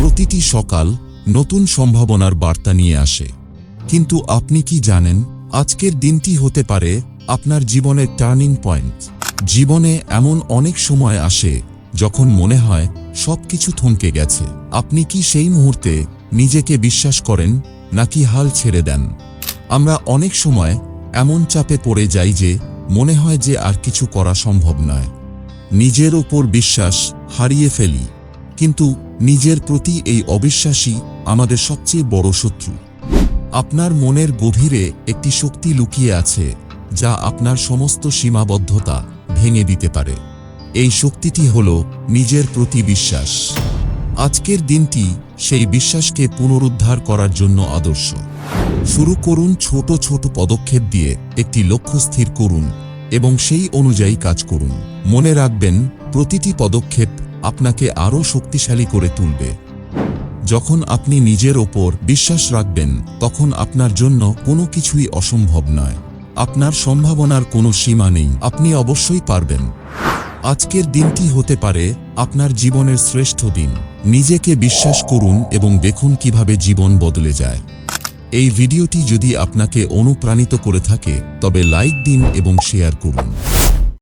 প্রতিটি সকাল নতুন সম্ভাবনার বার্তা নিয়ে আসে। কিন্তু আপনি কি জানেন, আজকের দিনটি হতে পারে আপনার জীবনের টার্নিং পয়েন্ট। জীবনে এমন অনেক সময় আসে যখন মনে হয় সবকিছু থমকে গেছে। আপনি কি সেই মুহূর্তে নিজেকে বিশ্বাস করেন, নাকি হাল ছেড়ে দেন? আমরা অনেক সময় এমন চাপে পড়ে যাই যে মনে হয় যে আর কিছু করা সম্ভব নয়। নিজের ওপর বিশ্বাস হারিয়ে ফেলি। কিন্তু নিজের প্রতি এই অবিশ্বাসই আমাদের সবচেয়ে বড় শত্রু। আপনার মনের গভীরে একটি শক্তি লুকিয়ে আছে, যা আপনার সমস্ত সীমাবদ্ধতা ভেঙে দিতে পারে। এই শক্তিটি হল নিজের প্রতি বিশ্বাস। আজকের দিনটি সেই বিশ্বাসকে পুনরুদ্ধার করার জন্য আদর্শ। শুরু করুন ছোট ছোট পদক্ষেপ দিয়ে একটি লক্ষ্য স্থির করুন এবং সেই অনুযায়ী কাজ করুন। মনে রাখবেন, প্রতিটি পদক্ষেপ আপনাকে আরও শক্তিশালী করে তুলবে। যখন আপনি নিজের ওপর বিশ্বাস রাখবেন, তখন আপনার জন্য কোনো কিছুই অসম্ভব নয়। আপনার সম্ভাবনার কোনো সীমা নেই, আপনি অবশ্যই পারবেন। আজকের দিনটি হতে পারে আপনার জীবনের শ্রেষ্ঠ দিন। নিজেকে বিশ্বাস করুন এবং দেখুন কীভাবে জীবন বদলে যায়। এই ভিডিওটি যদি আপনাকে অনুপ্রাণিত করে থাকে, তবে লাইক দিন এবং শেয়ার করুন।